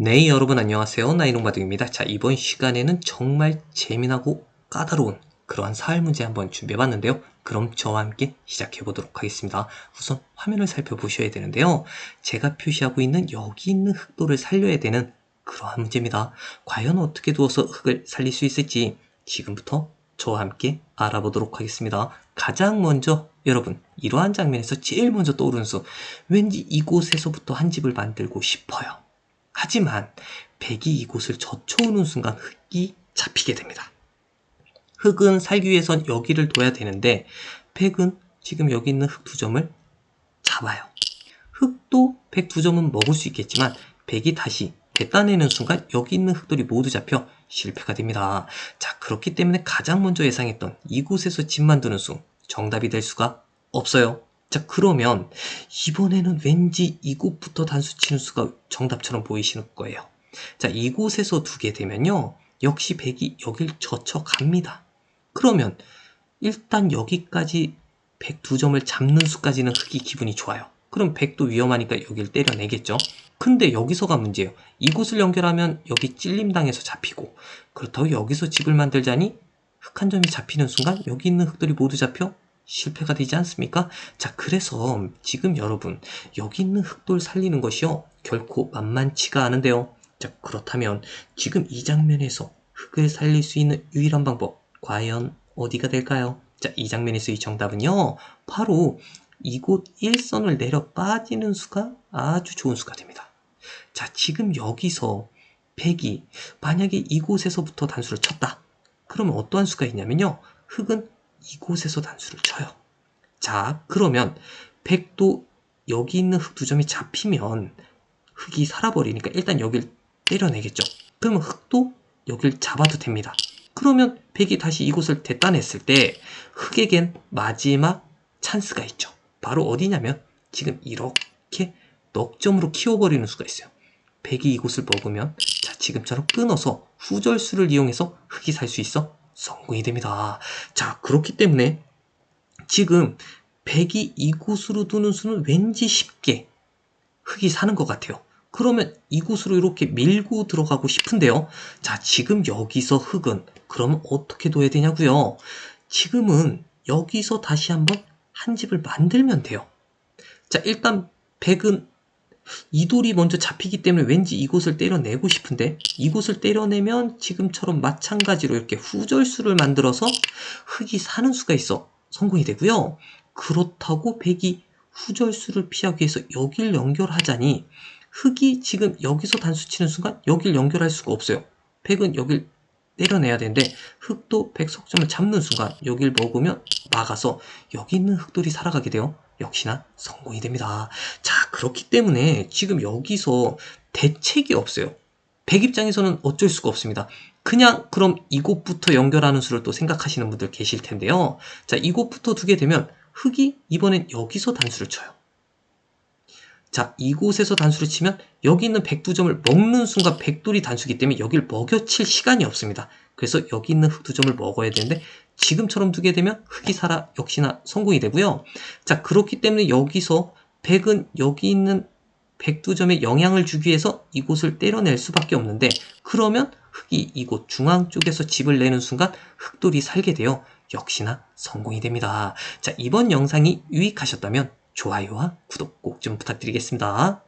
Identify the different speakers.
Speaker 1: 네, 여러분 안녕하세요. 나이롱바둑입니다. 자, 이번 시간에는 정말 재미나고 까다로운 그러한 사활 문제 한번 준비해봤는데요. 그럼 저와 함께 시작해보도록 하겠습니다. 우선 화면을 살펴보셔야 되는데요. 제가 표시하고 있는 여기 있는 흑도를 살려야 되는 그러한 문제입니다. 과연 어떻게 두어서 흑을 살릴 수 있을지 지금부터 저와 함께 알아보도록 하겠습니다. 가장 먼저 여러분 이러한 장면에서 제일 먼저 떠오르는 수 왠지 이곳에서부터 한 집을 만들고 싶어요. 하지만 백이 이곳을 젖혀오는 순간 흑이 잡히게 됩니다. 흑은 살기 위해선 여기를 둬야 되는데 백은 지금 여기 있는 흑두 점을 잡아요. 흑도 백 두 점은 먹을 수 있겠지만 백이 다시 뱉다내는 순간 여기 있는 흑들이 모두 잡혀 실패가 됩니다. 자 그렇기 때문에 가장 먼저 예상했던 이곳에서 집 만드는 수 정답이 될 수가 없어요. 자 그러면 이번에는 왠지 이곳부터 단수 치는 수가 정답처럼 보이시는 거예요. 자 이곳에서 두게 되면요. 역시 백이 여길 젖혀 갑니다. 그러면 일단 여기까지 102점을 잡는 수까지는 흑이 기분이 좋아요. 그럼 100도 위험하니까 여길 때려내겠죠. 근데 여기서가 문제예요. 이곳을 연결하면 여기 찔림당해서 잡히고 그렇다고 여기서 집을 만들자니 흑한 점이 잡히는 순간 여기 있는 흑들이 모두 잡혀 실패가 되지 않습니까? 자 그래서 지금 여러분 여기 있는 흑돌 살리는 것이요 결코 만만치가 않은데요. 자 그렇다면 지금 이 장면에서 흑을 살릴 수 있는 유일한 방법 과연 어디가 될까요? 자, 이 장면에서 이 정답은요. 바로 이곳 1선을 내려 빠지는 수가 아주 좋은 수가 됩니다. 자, 지금 여기서 100이 만약에 이곳에서부터 단수를 쳤다. 그러면 어떠한 수가 있냐면요. 흑은 이곳에서 단수를 쳐요. 자, 그러면 100도 여기 있는 흑두 점이 잡히면 흑이 살아버리니까 일단 여길 때려내겠죠. 그러면 흑도 여길 잡아도 됩니다. 그러면 백이 다시 이곳을 대따냈을 때 흑에겐 마지막 찬스가 있죠. 바로 어디냐면 지금 이렇게 넉점으로 키워버리는 수가 있어요. 백이 이곳을 먹으면 자 지금처럼 끊어서 후절수를 이용해서 흑이 살 수 있어 성공이 됩니다. 자 그렇기 때문에 지금 백이 이곳으로 두는 수는 왠지 쉽게 흑이 사는 것 같아요. 그러면 이곳으로 이렇게 밀고 들어가고 싶은데요. 자, 지금 여기서 흙은 그러면 어떻게 둬야 되냐고요? 지금은 여기서 다시 한번 한 집을 만들면 돼요. 자, 일단 백은 이 돌이 먼저 잡히기 때문에 왠지 이곳을 때려내고 싶은데 이곳을 때려내면 지금처럼 마찬가지로 이렇게 후절수를 만들어서 흙이 사는 수가 있어 성공이 되고요. 그렇다고 백이 후절수를 피하기 위해서 여길 연결하자니 흑이 지금 여기서 단수 치는 순간 여길 연결할 수가 없어요. 백은 여길 때려내야 되는데 흑도 백 석점을 잡는 순간 여길 먹으면 막아서 여기 있는 흑돌이 살아가게 돼요. 역시나 성공이 됩니다. 자 그렇기 때문에 지금 여기서 대책이 없어요. 백 입장에서는 어쩔 수가 없습니다. 그냥 그럼 이곳부터 연결하는 수를 또 생각하시는 분들 계실 텐데요. 자 이곳부터 두게 되면 흑이 이번엔 여기서 단수를 쳐요. 자, 이곳에서 단수를 치면 여기 있는 백두점을 먹는 순간 백돌이 단수기 때문에 여기를 먹여칠 시간이 없습니다. 그래서 여기 있는 흑두 점을 먹어야 되는데 지금처럼 두게 되면 흑이 살아 역시나 성공이 되고요. 자, 그렇기 때문에 여기서 백은 여기 있는 백두점에 영향을 주기 위해서 이곳을 때려낼 수밖에 없는데 그러면 흑이 이곳 중앙 쪽에서 집을 내는 순간 흑돌이 살게 되어 역시나 성공이 됩니다. 자, 이번 영상이 유익하셨다면 좋아요와 구독 꼭 좀 부탁드리겠습니다.